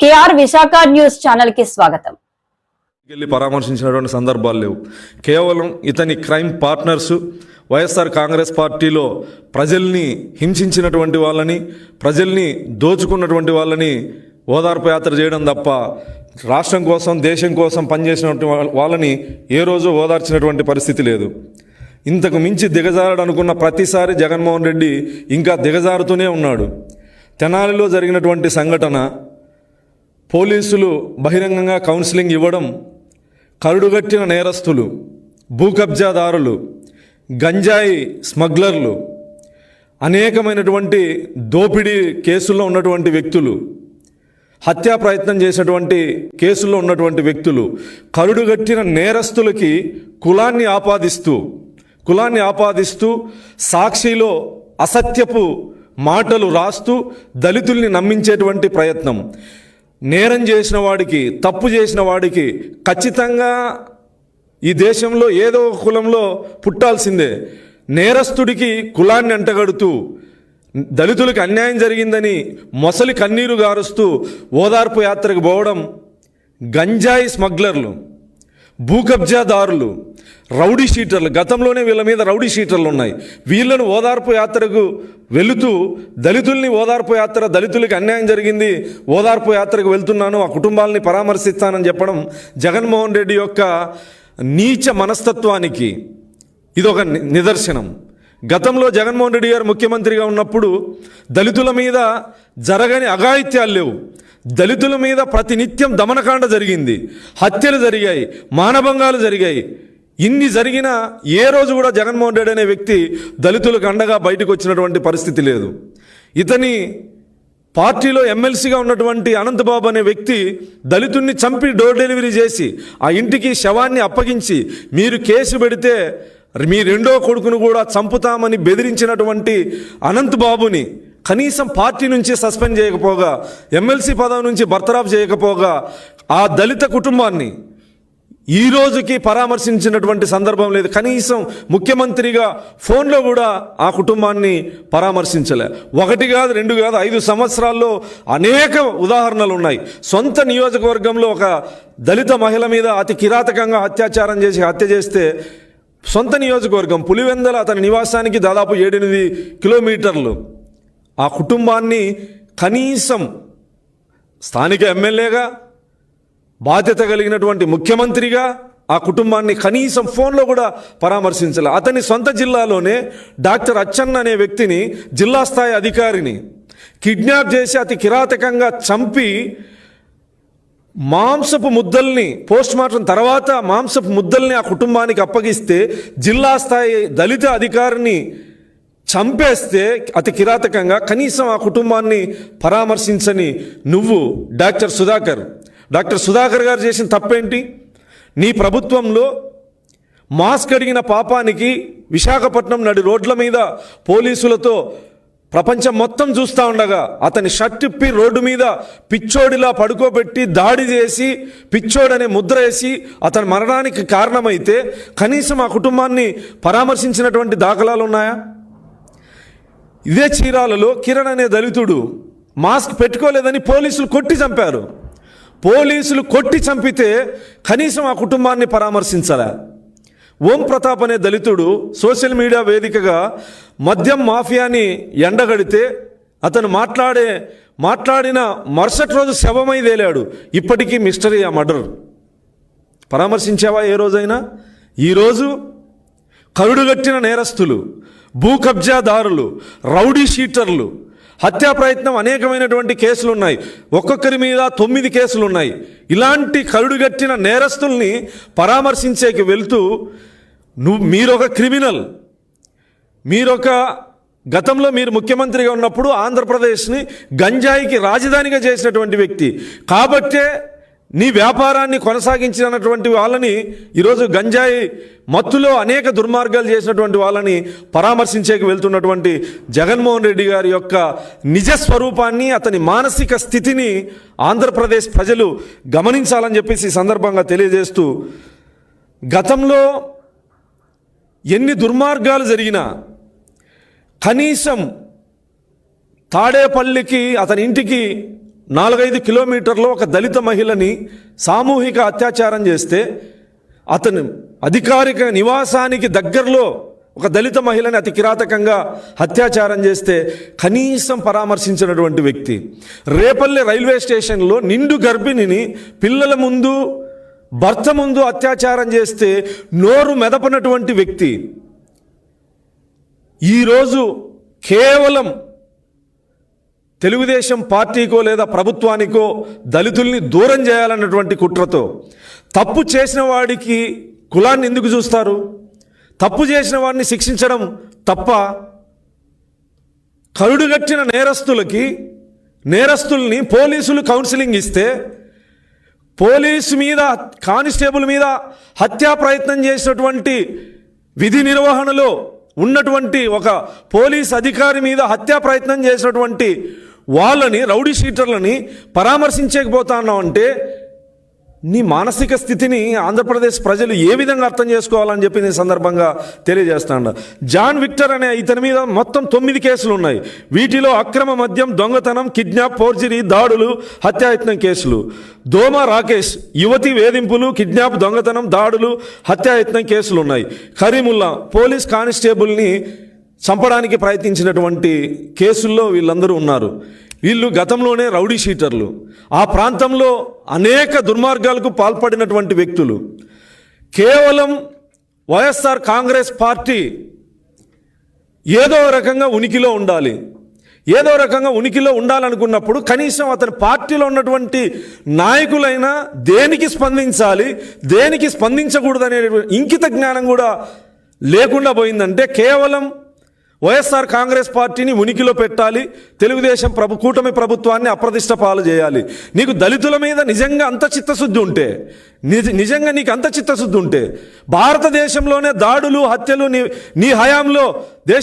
KR Visakha news ఛానల్కి స్వాగతం. వెళ్ళి పరామర్శించినటువంటి సందర్భాలు లేవు. కేవలం ఇతని క్రైమ్ పార్ట్నర్స్ వైఎస్ఆర్ కాంగ్రెస్ పార్టీలో ప్రజల్ని హింసించినటువంటి వాళ్ళని ప్రజల్ని దోచుకున్నటువంటి వాళ్ళని ఓదార్పు యాత్ర చేయడం తప్ప రాష్ట్రం కోసం దేశం కోసం పనిచేసినటువంటి వాళ్ళని ఏ రోజు ఓదార్చినటువంటి పరిస్థితి లేదు. ఇంతకు మించి దిగజారడనుకున్న ప్రతిసారి జగన్మోహన్ రెడ్డి ఇంకా దిగజారుతూనే ఉన్నాడు. తెనాలిలో జరిగినటువంటి సంఘటన పోలీసులు బహిరంగంగా కౌన్సిలింగ్ ఇవ్వడం కరుడుగట్టిన నేరస్తులు భూకబ్జాదారులు గంజాయి స్మగ్లర్లు అనేకమైనటువంటి దోపిడీ కేసుల్లో ఉన్నటువంటి వ్యక్తులు హత్యా ప్రయత్నం చేసినటువంటి కేసుల్లో ఉన్నటువంటి వ్యక్తులు కరుడుగట్టిన నేరస్తులకి కులాన్ని ఆపాదిస్తూ కులాన్ని ఆపాదిస్తూ సాక్షిలో అసత్యపు మాటలు రాస్తూ దళితుల్ని నమ్మించేటువంటి ప్రయత్నం. నేరం చేసిన వాడికి తప్పు చేసిన వాడికి ఖచ్చితంగా ఈ దేశంలో ఏదో ఒక కులంలో పుట్టాల్సిందే. నేరస్తుడికి కులాన్ని అంటగడుతూ దళితులకు అన్యాయం జరిగిందని మొసలి కన్నీరు గారుస్తూ ఓదార్పు యాత్రకు పోవడం గంజాయి స్మగ్లర్లు భూకబ్జాదారులు రౌడీ షీటర్లు. గతంలోనే వీళ్ళ మీద రౌడీ షీటర్లు ఉన్నాయి. వీళ్ళను ఓదార్పు యాత్రకు వెళుతూ దళితుల్ని ఓదార్పు యాత్ర దళితులకి అన్యాయం జరిగింది ఓదార్పు యాత్రకు వెళ్తున్నాను ఆ కుటుంబాలని పరామర్శిస్తానని చెప్పడం జగన్మోహన్ రెడ్డి యొక్క నీచ మనస్తత్వానికి ఇది ఒక ని- నిదర్శనం. గతంలో జగన్మోహన్ రెడ్డి గారు ముఖ్యమంత్రిగా ఉన్నప్పుడు దళితుల మీద జరగని అఘాయిత్యాలు లేవు. దళితుల మీద ప్రతినిత్యం దమనకాండ జరిగింది. హత్యలు జరిగాయి మానభంగాలు జరిగాయి. ఇన్ని జరిగినా ఏ రోజు కూడా జగన్మోహన్ రెడ్డి అనే వ్యక్తి దళితులకు అండగా బయటకు వచ్చినటువంటి పరిస్థితి లేదు. ఇతని పార్టీలో ఎమ్మెల్సీగా ఉన్నటువంటి అనంతబాబు అనే వ్యక్తి దళితుణ్ణి చంపి డోర్ డెలివరీ చేసి ఆ ఇంటికి శవాన్ని అప్పగించి మీరు కేసు పెడితే మీ రెండో కొడుకును కూడా చంపుతామని బెదిరించినటువంటి అనంత్ బాబుని కనీసం పార్టీ నుంచి సస్పెండ్ చేయకపోగా ఎమ్మెల్సీ పదవి నుంచి బర్తరాఫ్ చేయకపోగా ఆ దళిత కుటుంబాన్ని ఈ రోజుకి పరామర్శించినటువంటి సందర్భం లేదు. కనీసం ముఖ్యమంత్రిగా ఫోన్లో కూడా ఆ కుటుంబాన్ని పరామర్శించలే. ఒకటి కాదు రెండు కాదు ఐదు సంవత్సరాల్లో అనేక ఉదాహరణలు ఉన్నాయి సొంత నియోజకవర్గంలో ఒక దళిత మహిళ మీద అతి కిరాతకంగా అత్యాచారం చేసి హత్య చేస్తే సొంత నియోజకవర్గం పులివెందల అతని నివాసానికి దాదాపు ఏడెనిమిది కిలోమీటర్లు. ఆ కుటుంబాన్ని కనీసం స్థానిక ఎమ్మెల్యేగా బాధ్యత కలిగినటువంటి ముఖ్యమంత్రిగా ఆ కుటుంబాన్ని కనీసం ఫోన్లో కూడా పరామర్శించాలి. అతని సొంత జిల్లాలోనే డాక్టర్ అచ్చన్న అనే వ్యక్తిని జిల్లా స్థాయి అధికారిని కిడ్నాప్ చేసి అతి కిరాతకంగా చంపి మాంసపు ముద్దల్ని పోస్ట్ మార్టం తర్వాత మాంసపు ముద్దల్ని ఆ కుటుంబానికి అప్పగిస్తే జిల్లా స్థాయి దళిత అధికారిని చంపేస్తే అతి కిరాతకంగా కనీసం ఆ కుటుంబాన్ని పరామర్శించని నువ్వు డాక్టర్ సుధాకర్. డాక్టర్ సుధాకర్ గారు చేసిన తప్పేంటి? నీ ప్రభుత్వంలో మాస్క్ అడిగిన పాపానికి విశాఖపట్నం నడి రోడ్ల మీద పోలీసులతో ప్రపంచం మొత్తం చూస్తూ ఉండగా అతని షర్ట్ ఇప్పి రోడ్డు మీద పిచ్చోడిలా పడుకోబెట్టి దాడి చేసి పిచ్చోడనే ముద్ర వేసి అతని మరణానికి కారణమైతే కనీసం ఆ కుటుంబాన్ని పరామర్శించినటువంటి దాఖలాలు ఉన్నాయా? ఇదే చీరాలలో కిరణ్ అనే దళితుడు మాస్క్ పెట్టుకోలేదని పోలీసులు కొట్టి చంపారు. పోలీసులు కొట్టి చంపితే కనీసం ఆ కుటుంబాన్ని పరామర్శించాలా? ఓం ప్రతాప్ అనే దళితుడు సోషల్ మీడియా వేదికగా మద్యం మాఫియాని ఎండగడితే అతను మాట్లాడే మాట్లాడిన మరుసటి రోజు శవమై తేలాడు. ఇప్పటికీ మిస్టరీ ఆ మర్డర్. పరామర్శించావా ఏ రోజైనా? ఈరోజు కరుడుగట్టిన నేరస్తులు భూ కబ్జాదారులు రౌడీ షీటర్లు హత్యా ప్రయత్నం అనేకమైనటువంటి కేసులు ఉన్నాయి ఒక్కొక్కరి మీద తొమ్మిది కేసులు ఉన్నాయి ఇలాంటి కరుడుగట్టిన నేరస్తుల్ని పరామర్శించేకి వెళ్తూ నువ్వు మీరొక క్రిమినల్. మీరొక గతంలో మీరు ముఖ్యమంత్రిగా ఉన్నప్పుడు ఆంధ్రప్రదేశ్ని గంజాయికి రాజధానిగా చేసినటువంటి వ్యక్తి. కాబట్టే నీ వ్యాపారాన్ని కొనసాగించినటువంటి వాళ్ళని ఈరోజు గంజాయి మత్తులో అనేక దుర్మార్గాలు చేసినటువంటి వాళ్ళని పరామర్శించేకి వెళ్తున్నటువంటి జగన్మోహన్ రెడ్డి గారి యొక్క నిజ స్వరూపాన్ని అతని మానసిక స్థితిని ఆంధ్రప్రదేశ్ ప్రజలు గమనించాలని చెప్పేసి ఈ సందర్భంగా తెలియజేస్తూ గతంలో ఎన్ని దుర్మార్గాలు జరిగినా కనీసం తాడేపల్లికి అతని ఇంటికి నాలుగైదు కిలోమీటర్లో ఒక దళిత మహిళని సామూహిక అత్యాచారం చేస్తే అతను అధికారిక నివాసానికి దగ్గరలో ఒక దళిత మహిళని అతి కిరాతకంగా అత్యాచారం చేస్తే కనీసం పరామర్శించినటువంటి వ్యక్తి రేపల్లె రైల్వే స్టేషన్లో నిండు గర్భిణిని పిల్లల ముందు భర్త ముందు అత్యాచారం చేస్తే నోరు మెదపనటువంటి వ్యక్తి. ఈరోజు కేవలం తెలుగుదేశం పార్టీకో లేదా ప్రభుత్వానికో దళితుల్ని దూరం చేయాలన్నటువంటి కుట్రతో తప్పు చేసిన వాడికి కులాన్ని ఎందుకు చూస్తారు? తప్పు చేసిన వాడిని శిక్షించడం తప్ప కరుడుగట్టిన నేరస్తులకి నేరస్తుల్ని పోలీసులు కౌన్సిలింగ్ ఇస్తే పోలీసు మీద కానిస్టేబుల్ మీద హత్యా ప్రయత్నం చేసినటువంటి విధి నిర్వహణలో ఉన్నటువంటి ఒక పోలీస్ అధికారి మీద హత్యా ప్రయత్నం చేసినటువంటి వాళ్ళని రౌడీ షీటర్లని పరామర్శించకపోతా అంటే నీ మానసిక స్థితిని ఆంధ్రప్రదేశ్ ప్రజలు ఏ విధంగా అర్థం చేసుకోవాలని చెప్పి నేను సందర్భంగా తెలియజేస్తాను. జాన్ విక్టర్ అనే ఇతని మీద మొత్తం తొమ్మిది కేసులు ఉన్నాయి. వీటిలో అక్రమ మద్యం దొంగతనం కిడ్నాప్ ఫోర్జరీ దాడులు హత్యాయత్నం కేసులు. దోమ రాకేష్ యువతి వేధింపులు కిడ్నాప్ దొంగతనం దాడులు హత్యాయత్నం కేసులు ఉన్నాయి. కరీముల్లా పోలీస్ కానిస్టేబుల్ని చంపడానికి ప్రయత్నించినటువంటి కేసుల్లో వీళ్ళందరూ ఉన్నారు. వీళ్ళు గతంలోనే రౌడీ షీటర్లు. ఆ ప్రాంతంలో అనేక దుర్మార్గాలకు పాల్పడినటువంటి వ్యక్తులు. కేవలం వైఎస్ఆర్ కాంగ్రెస్ పార్టీ ఏదో రకంగా ఉనికిలో ఉండాలి. ఏదో రకంగా ఉనికిలో ఉండాలనుకున్నప్పుడు కనీసం అతని పార్టీలో ఉన్నటువంటి నాయకులైనా దేనికి స్పందించాలి దేనికి స్పందించకూడదు ఇంకిత జ్ఞానం కూడా లేకుండా పోయిందంటే కేవలం వైఎస్ఆర్ కాంగ్రెస్ పార్టీని ఉనికిలో పెట్టాలి తెలుగుదేశం ప్రభు కూటమి ప్రభుత్వాన్ని అప్రతిష్ట పాలు చేయాలి. నీకు దళితుల మీద నిజంగా అంత చిత్తశుద్ధి ఉంటే నిజ నిజంగా నీకు అంత చిత్తశుద్ధి ఉంటే భారతదేశంలోనే దాడులు హత్యలు నీ నీ హయాంలో దేశ